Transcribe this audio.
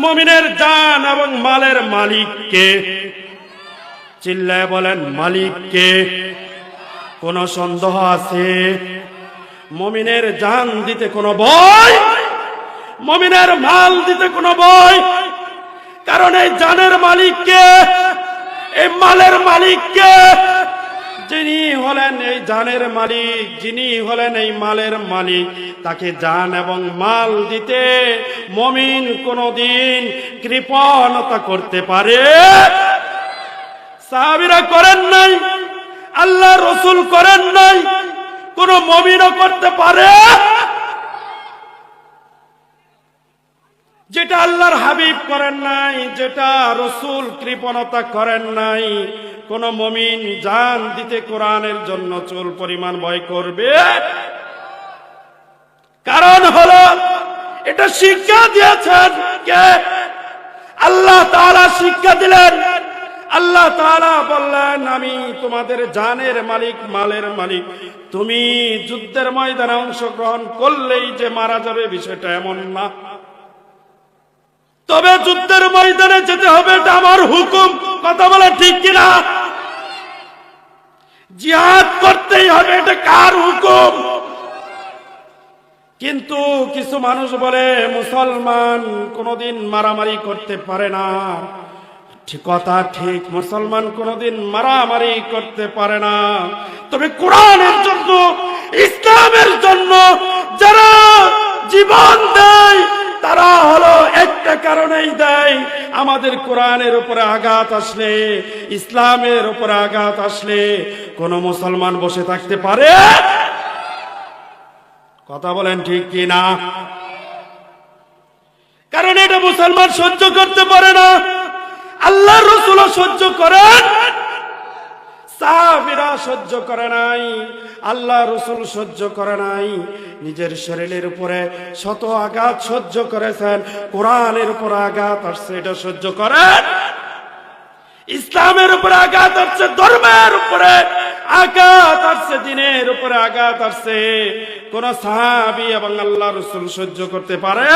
মমিনের জান এবং মালের মালিককে চিল্লায় বলেন, মালিককে কোন সন্দেহ আছে? মমিনের জান দিতে কোনো ভয়? মমিনের মাল দিতে কোনো ভয়? কারণ এই জানের মালিককে, এই মালের মালিককে যিনি হলেন এই জানের মালিক, যিনি হলেন এই মালের মালিক, তাকে জান এবং মাল দিতে মমিন কোনদিন কৃপণতা করতে পারে। সাহাবিরা করেন নাই আল্লাহ রসুল করেন নাই, কোন মমিনও করতে পারে। যেটা আল্লাহর হাবিব করেন নাই, যেটা রসুল কৃপণতা করেন নাই, কোন মমিন জান দিতে কোরআনের জন্য চুল পরিমাণ ভয় করবে? কারণ হলো, এটা শিক্ষা দিয়েছেন কে? আল্লাহ তাআলা শিক্ষা দিলেন। আল্লাহ তাআলা বললেন, আমি তোমাদের জানের মালিক, মালের মালিক। তুমি যুদ্ধের ময়দানে অংশগ্রহণ করলেই যে মারা যাবে বিষয়টা এমন না। তবে যুদ্ধের ময়দানে যেতে হবে, এটা আমার হুকুম। কথা বলে ঠিক কিনা? জিহাদ করতেই হবে, এটা কার হুকুম? কিন্তু কিছু মানুষ বলে, মুসলমান কোনোদিন মারামারি করতে পারে না। কথা ঠিক, মুসলমান কোনোদিন মারামারি করতে পারে না। তবে কোরআনের জন্য, ইসলামের জন্য যারা জীবন একটা কারণেই দেয়। আমাদের কোরআনের উপরে আঘাত আসলে, ইসলামের উপরে আঘাত আসলে, কোন মুসলমান বসে থাকতে পারে? কথা বলেন ঠিক কি না কারণ এটা মুসলমান সহ্য করতে পারে না। আল্লাহ রসুল সহ্য করেন। সাহাবিরা সহ্য করে নাই, আল্লাহ রসুল সহ্য করে নাই, নিজের শরীরের উপরে শত আঘাত সহ্য করেছেন, কোরআনের উপর আঘাত আসছে, এটা সহ্য করেন। ইসলামের উপরে আঘাত আসছে, ধর্মের উপরে আঘাত আসছে, দিনের উপরে আঘাত আসছে। কোন সাহাবি এবং আল্লাহ রসুল সহ্য করতে পারে